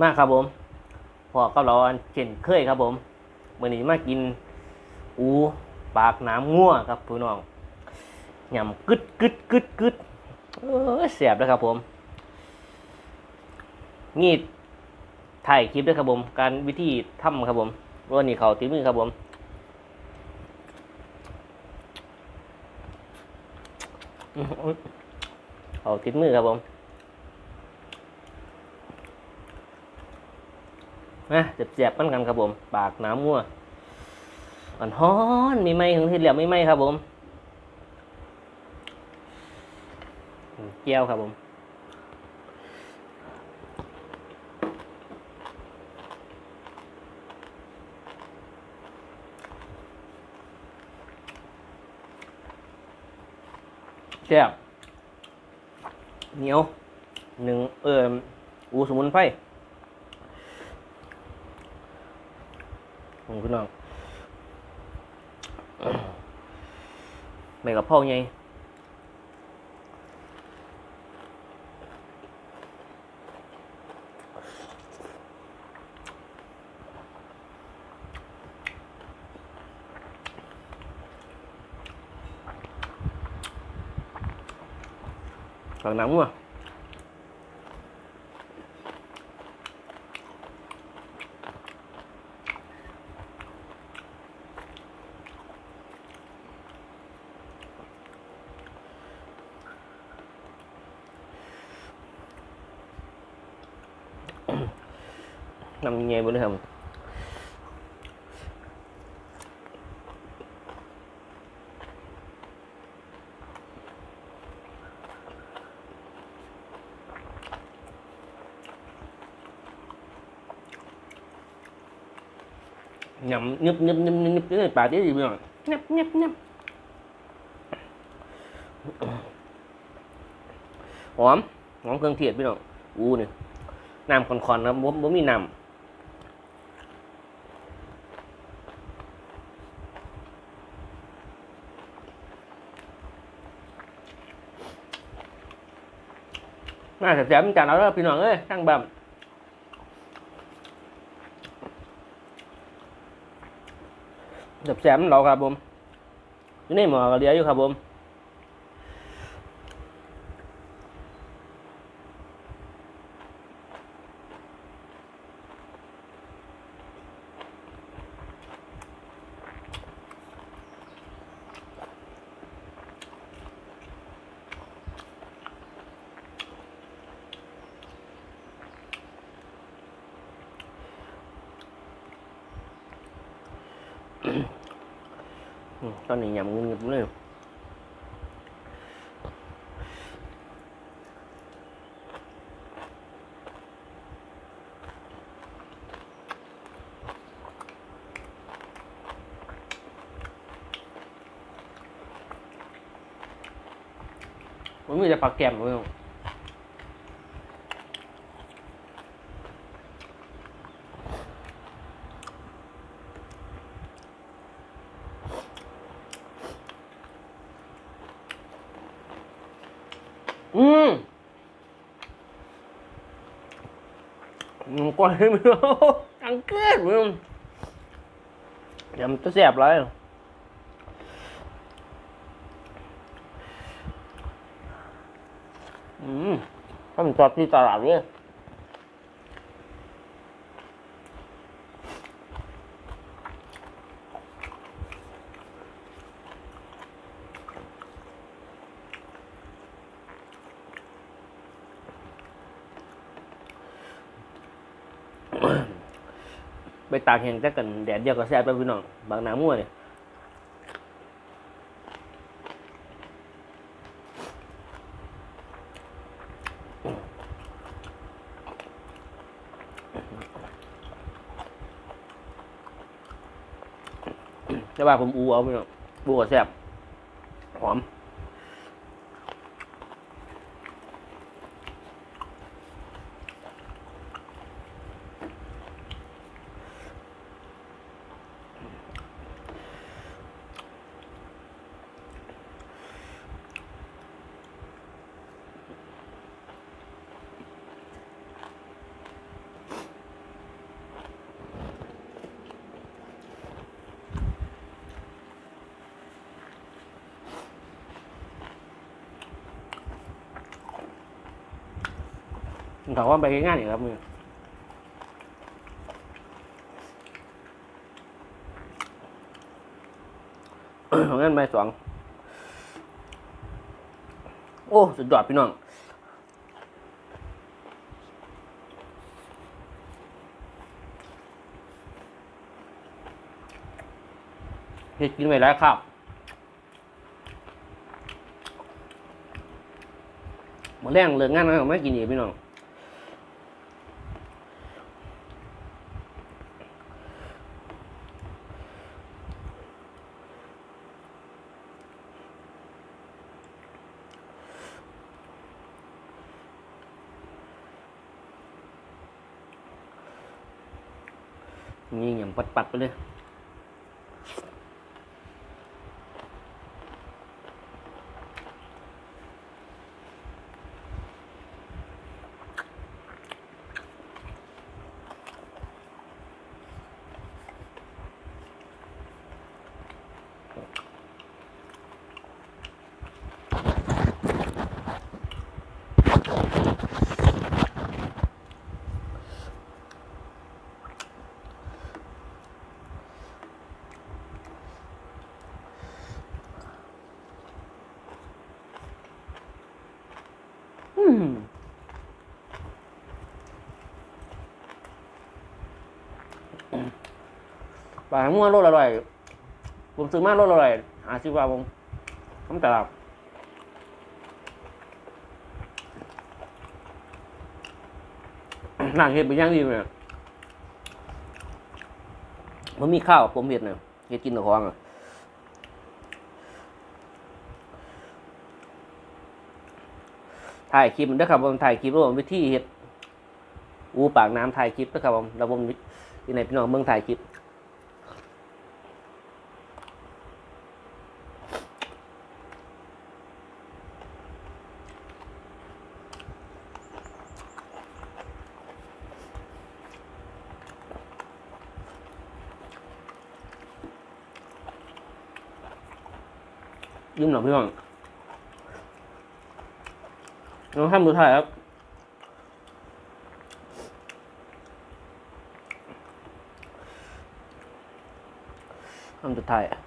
มากครับผมพอกับเราอันเช่นเคยครับผมมื่อนี้มากิน อูปากน้ำงัวครับพี่น้องยำกึดกึดกึดกึดเออเสียบเลยครับผมนี่ถ่ายคลิปด้วยครับผม การวิธีทำครับผมวันนี้เขาตีมือครับผมเขาติดมือครับผม นะเจ็บๆมันกันครับผม ปากน้ำงัวมันฮ้อนมีไหมถึงที่เหลียวไม่ไหมครับผมแก้วครับผม แซ่บเหนียวหนึ่งเอ่ออูสมุนไพรผมพี่น้อง ใบกะเพราไงกลางน้ำมั่วนำยังไงบ้างครับยำนึบนึบ นึบนึบนึบในปากที่ดีพี่น้อนนึบนึบหอมหอมเคองเทศพี่น้องอู้นี่น้ำคอนๆนะบ่บ่มีน้ำน่าแซ่บๆมันจานเอาแล้วพี่น้องเอ้ยทั้งแบบแซ่บๆมันเราครับผมอยู่ในหมอก็เหลืออยู่ครับผม ตอนนี้ยำเงินๆเลยมันมีแต่ปลาแก้มเลยอืม อืมกว่าให้มันอังเกิดมึงเดี๋ยวมันจะแสบเลยอืมถ้ามันจอดที่ตลาดเนี่ย ไปตากแห้งแต่กันแดดเดียวก็แซ่บแล้วพี่น้องบางน้ำมั่วเนี่ยแต่ว่าผมอูเอาพี่น้องอูก็แซ่บหอม เขาว่าไปง่ายๆนี่ครับมือของเงินใบสอง โอ้ สุดยอดพี่น้องเฮ็ดกินไว้แล้วครับมาแรงเลิกงานแล้วไม่กินอีกพี่น้อง นี่อย่างปัดๆไปเลย อืมปลาหม้วนรสอร่อย ผมซื้อมารสอร่อยหาซื้อว่าผมน้ำตาลหนังเห็ดไปย่างดีเลยมันมีข้าว ผมเห็ดเนี่ยเห็ดกินกับของอะ ถ่ายคลิปด้วยครับผมถ่ายคลิปแล้วผมวิธีเฮ็ดอูปากน้ำถ่ายคลิปด้วยครับผมแล้วผมที่ไหนพี่น้องเมืองถ่ายคลิปยิ้มหน่อยพี่น้อง ลองทำดูถ่ายครับ ทำดูถ่ายอะ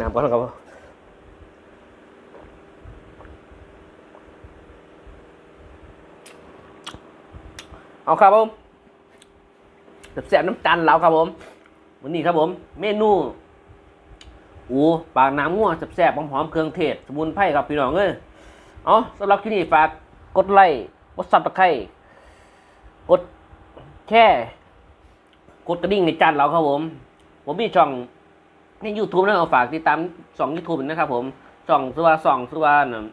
น้ำก่อนครับเอาครับผมแซ่บน้ำจันเราครับผม วันนี้ครับผม เมนูอูปากน้ำง่วแซ่บๆหอมๆเครื่องเทศ สมุนไพรครับพี่น้องเอ้ยเอาสำหรับที่นี่ฝากกดไลค์กดซับตะไคร้กดแค่ กดกระดิ่งในจานเราครับผม ผมมีช่อง ใน YouTube นะครับฝากติดตามสอง YouTube นะครับ ผมช่องสุวาสองสุวาน่ะ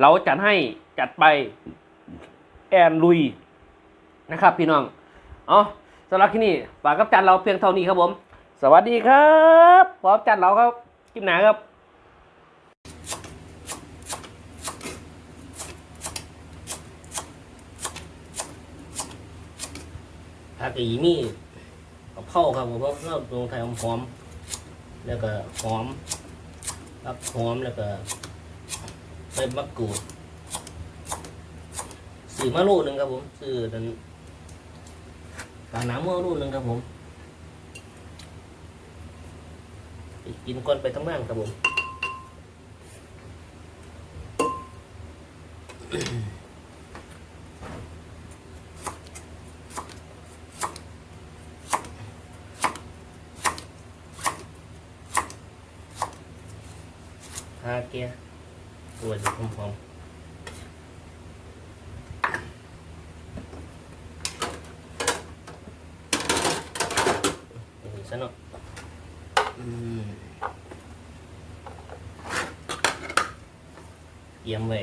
เราจัดให้จัดไปแอนลุยนะครับ พี่น้องเอาสำหรับที่นี่ฝากกับจันเราเพียงเท่านี้ครับผม สวัสดีครับพร้อมจันเราครับคลิปหนาครับผักอีมีกับ เข้าครับผมเพราะเราลงไทยหอมๆแล้วก็หอมครับหอมแล้วก็ใบมะกรูดสื่อมาลูกหนึ่งครับผมสื่อนั้นปลาหน้ำมือลูกหนึ่งครับผมกินก่อนไปทั้งบ้านครับผม ฮาเกียตัวจะพร้อมๆอย่างนี้ซะเนาะอืม เอี่ยมไว้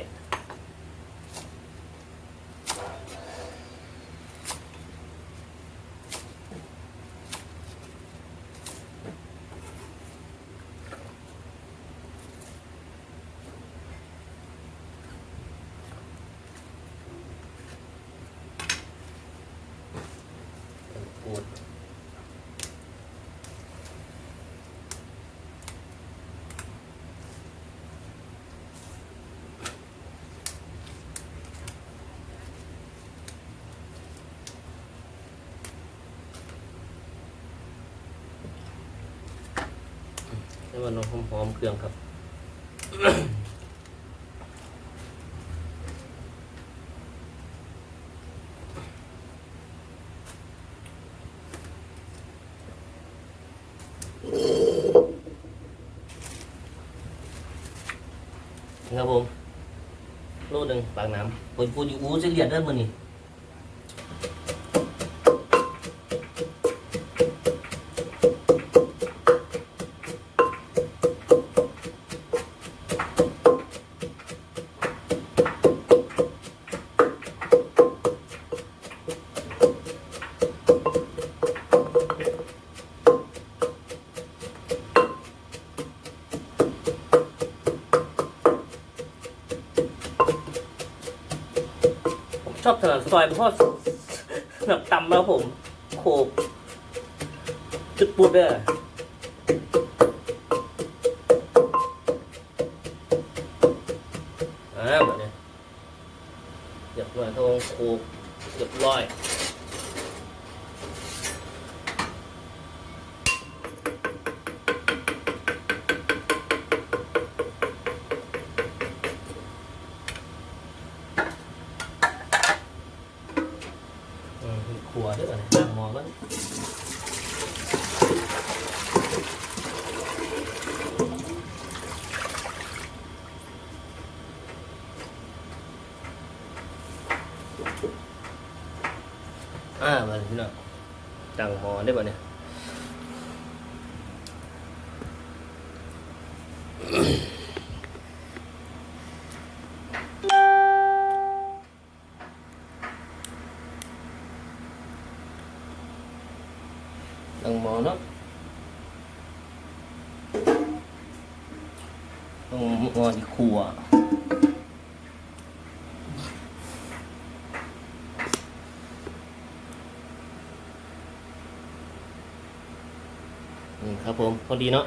ปูด ให้มันหอมๆเครื่องครับครับผมโลหนึ่งปากน้ำปูปูอยู่อู้จะเลียดได้มือนี่ ชอบถนัดซอยเพราะแบบตำแล้วผม โขบจุดปุดเด้ออ่าแบบนี้เรียบร้อยทองโขบเรียบร้อย อืมมีครัวด้วยก่อนล้างหม้อก่อนอ่ามาเลยพี่น้อง ตั้งหม้อได้ป่ะเนี่ย ครับผมพอดีเนาะ